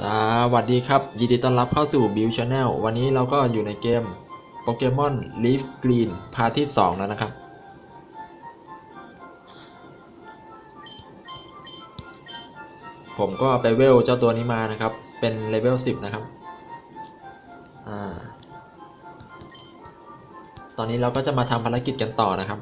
สวัสดีครับ ยินดีต้อนรับเข้าสู่ Build Channel วันนี้เราก็อยู่ในเกมโปเกมอน Leaf Green พาร์ทที่ 2 แล้วนะครับ ผมก็ไปเวลเจ้าตัวนี้มานะครับ เป็นเลเวล 10 นะครับอตอนนี้เราก็จะมาทำภารกิจกันต่อนะครับ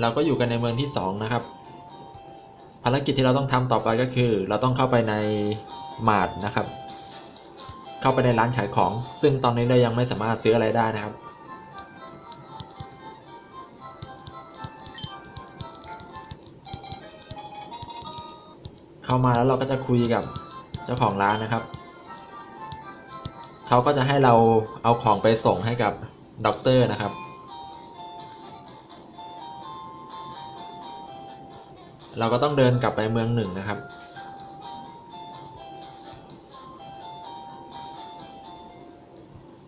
เราก็อยู่กันในเมืองที่ 2 นะครับ ภารกิจที่เราต้องทำต่อไปก็คือ เราต้องเข้าไปในมาร์ทนะครับ เข้าไปในร้านขายของ ซึ่งตอนนี้เรายังไม่สามารถซื้ออะไรได้นะครับ เข้ามาแล้วเราก็จะคุยกับเจ้าของร้านนะครับ เขาก็จะให้เราเอาของไปส่งให้กับด็อกเตอร์นะครับ เราก็ต้องเดินกลับไปเมืองหนึ่งนะครับ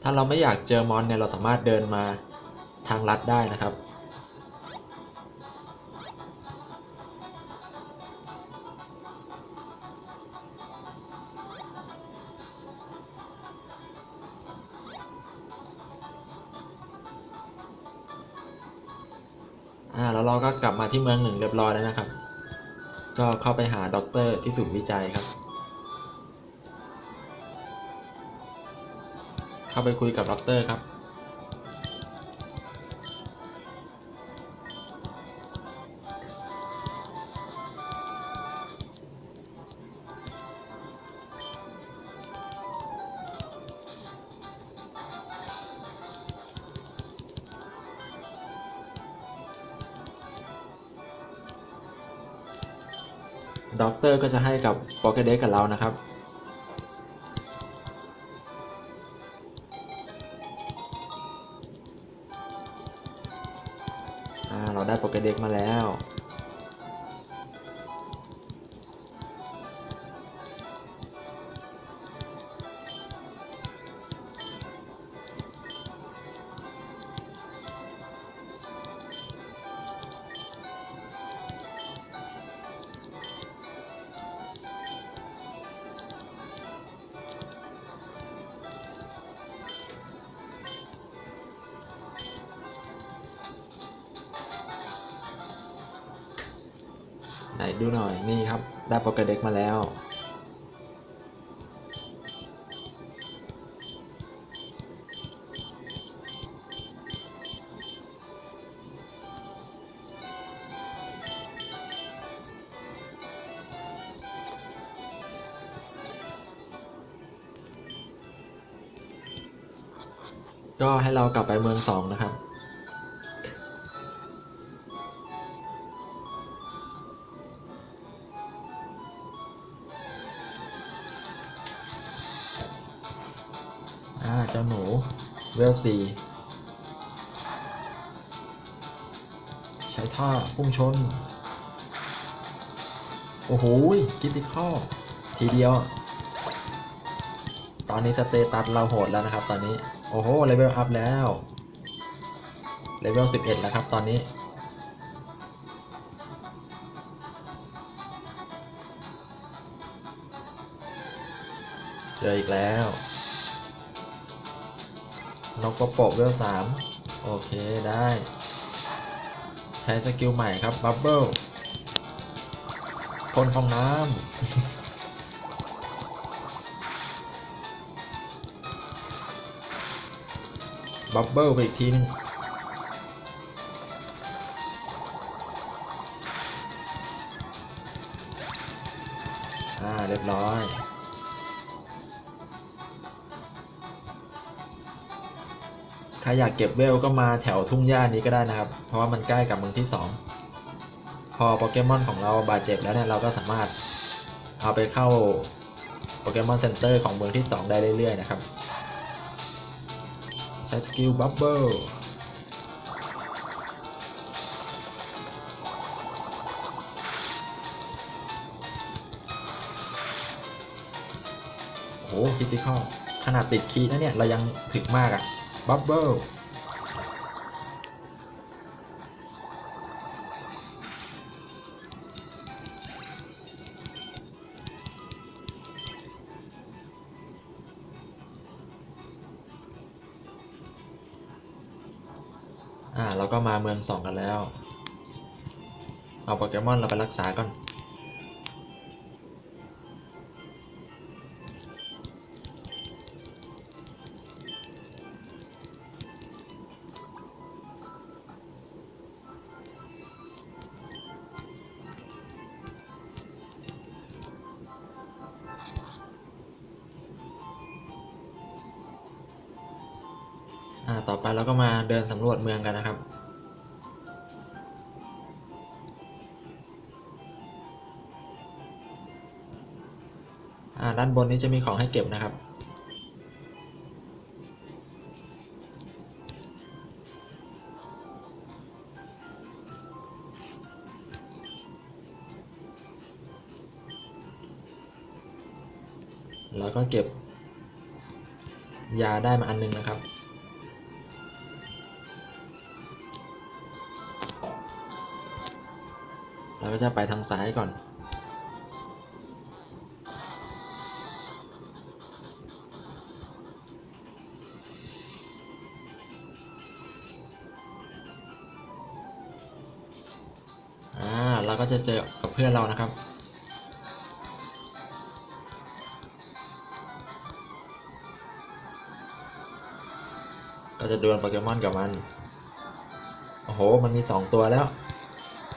ถ้าเราไม่อยากเจอมอนเนี่ยเราสามารถเดินมาทางลัดได้นะครับ อ่าแล้วเราก็กลับมาที่เมืองหนึ่งเรียบร้อยแล้วนะครับ ก็เข้าไปหาด็อกเตอร์ที่ศูนย์วิจัยครับ เข้าไปคุยกับด็อกเตอร์ครับ ด็อกเตอร์ก็จะให้กับโปเกเด็กกับเรานะครับอ่าเราได้โปเกเด็กมาแล้ว ดูหน่อยนี่ครับ ได้โปเกเด็กมาแล้ว ก็ให้เรากลับไปเมืองสองนะครับ อ่า เจ้าหนู เวลซีใช้ท่อพุ่งชน โอ้โหกิติข้อทีเดียว ตอนนี้สเตตัสเราโหดแล้วนะครับ ตอนนี้ โอ้โห เลเวลอัพแล้ว เลเวล11แล้วครับ ตอนนี้เจออีกแล้ว นกกระโปะเวลสามโอเคได้ ใช้สกิลใหม่ครับบับเบิลพ่นฟองน้ำบับเบิลไปอีกทีนึง ใครอยากเก็บเวลก็มาแถวทุ่งหญ้านี้ก็ได้นะครับ เพราะว่ามันใกล้กับเมืองที่ 2 พอโปเกมอนของเราบาดเจ็บแล้วเนี่ยเราก็สามารถเอาไปเข้าโปเกมอนเซ็นเตอร์ของเมืองที่ 2 ได้เรื่อยๆนะครับใช้สกิลบับเบิลโอ้โหคิติคอลขนาดติดคีนะเนี่ย เรายังถึกมากอะ บับเบิ้ลอ่าเราก็มาเมืองสองกันแล้ว เอาโปเกมอนเราไปรักษาก่อน อ่าต่อไปเราก็มาเดินสำรวจเมืองกันนะครับ อ่าด้านบนนี้จะมีของให้เก็บนะครับแล้วก็เก็บยาได้มาอันนึงนะครับ ก็จะไปทางซ้ายก่อน อ่าเราก็จะเจอกับเพื่อนเรานะครับก็จะดวลโปเกมอนกับมัน โอ้โห มันมีสองตัวแล้ว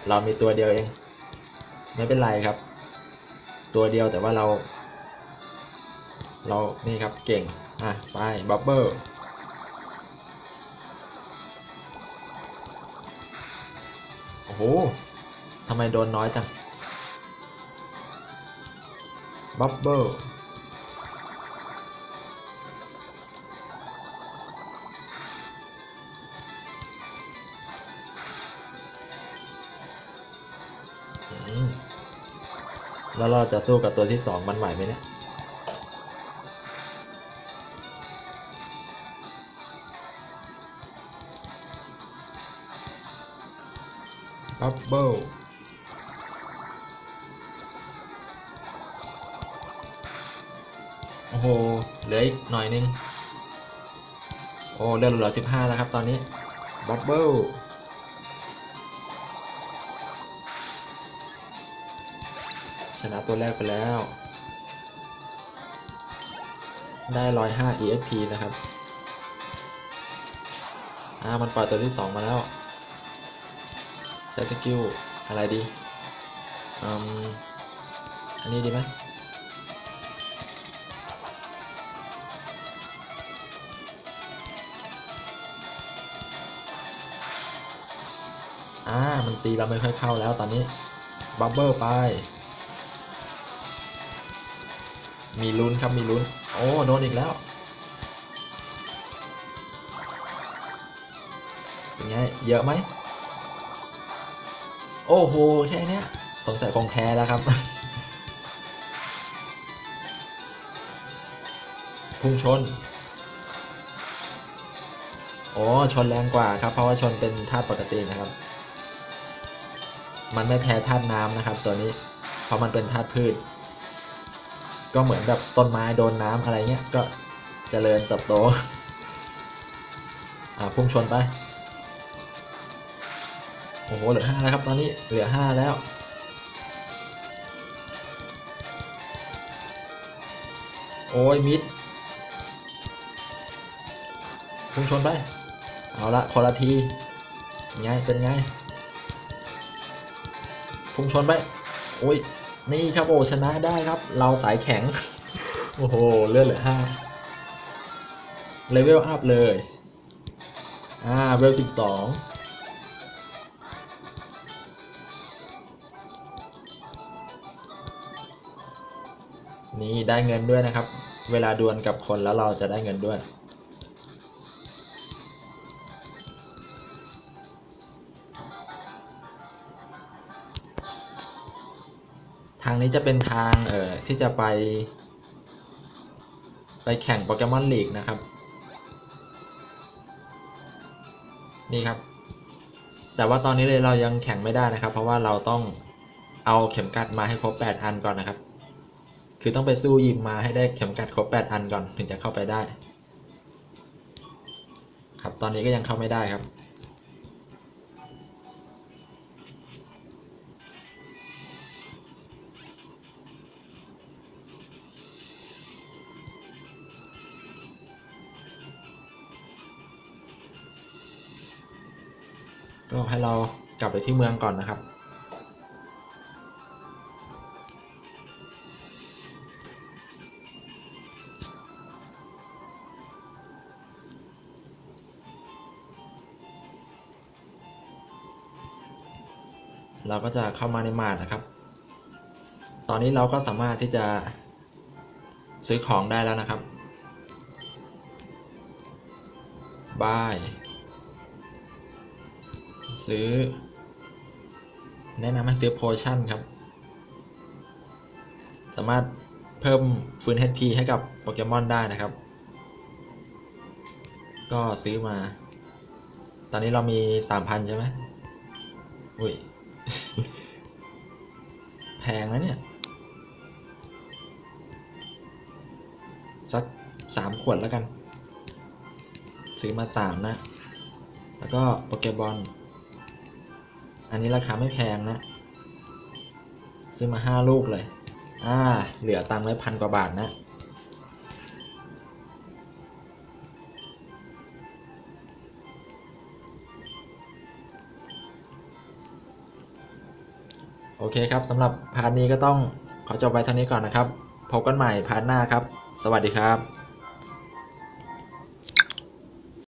เรามีตัวเดียวเอง ไม่เป็นไรครับ ตัวเดียวแต่ว่าเรา เรานี่ครับเก่ง อะ ไปบับเบิลโอ้โหทำไมโดนน้อยจังบับเบิล แล้วเราจะสู้กับตัวที่สองมันไหวไหมเนี่ยบับเบิลโอ้โห เหลืออีกหน่อยนึง โอ้เลือดเหลือสิบห้าแล้วครับตอนนี้บับเบิล นะตัวแรกไปแล้ว ได้ร้อยห้า EXP นะครับ อ่า มันปล่อยตัวที่สองมาแล้ว ใช้สกิลอะไรดีอืมอันนี้ดีไหมอ่า มันตีเราไม่ค่อยเข้าแล้วตอนนี้ บับเบิลไป มีลุ้นครับมีลุ้น โอ้โดนอีกแล้วเป็นไงเยอะไหมโอ้โหแค่นี้สงสัยคงแพ้แล้วครับ พุ่งชนโอ้ชนแรงกว่าครับ เพราะว่าชนเป็นธาตุปกตินะครับ มันไม่แพ้ธาตุน้ำนะครับ ตัวนี้ เพราะมันเป็นธาตุพืช ก็เหมือนแบบต้นไม้โดนน้ำอะไรเงี้ยก็เจริญเติบโต อ่าพุ่งชนไป โอ้โหเหลือห้าแล้วครับตอนนี้เหลือห้าแล้วโอ้ยมิดพุ่งชนไป เอาละคนละทีไงเป็นไงพุ่งชนไป โอ้ย นี่ครับโอ้ชนะได้ครับ เราสายแข็ง โอ้โหเลือดเหลือห้าเลเวลอัพเลย อ่าเวลสิบสองนี่ได้เงินด้วยนะครับ เวลาดวลกับคนแล้วเราจะได้เงินด้วยางนี้จะเป็นทางเอ่อที่จะไป ไปแข่งโปเกมอนลีกนะครับ นี่ครับ แต่ว่าตอนนี้เลยเรายังแข่งไม่ได้นะครับ เพราะว่าเราต้องเอาเข็มกัดมาให้ครบ 8 อันก่อนนะครับ คือต้องไปสู้ยิมมาให้ได้เข็มกัดครบ 8 อันก่อนถึงจะเข้าไปได้ ครับตอนนี้ก็ยังเข้าไม่ได้ครับ ก็ให้เรากลับไปที่เมืองก่อนนะครับ เราก็จะเข้ามาในมาร์นะครับ ตอนนี้เราก็สามารถที่จะซื้อของได้แล้วนะครับบาย ซื้อ แนะนำให้ซื้อโพชั่นครับ สามารถเพิ่มฟื้น HP ให้กับโปเกมอนได้นะครับ ก็ซื้อมา ตอนนี้เรามี 3,000 ใช่ไหมอุ้ย แพงนะเนี่ย สักสามขวดแล้วกัน ซื้อมาสามนะ แล้วก็โปเกบอล อันนี้ราคาไม่แพงนะ ซื้อมาห้าลูกเลย อ่า เหลือตังค์ไว้พันกว่าบาทนะ โอเคครับสำหรับพาร์ทนี้ก็ต้องขอจบไว้เท่านี้ก่อนนะครับ พบกันใหม่พาร์ทหน้าครับ สวัสดีครับ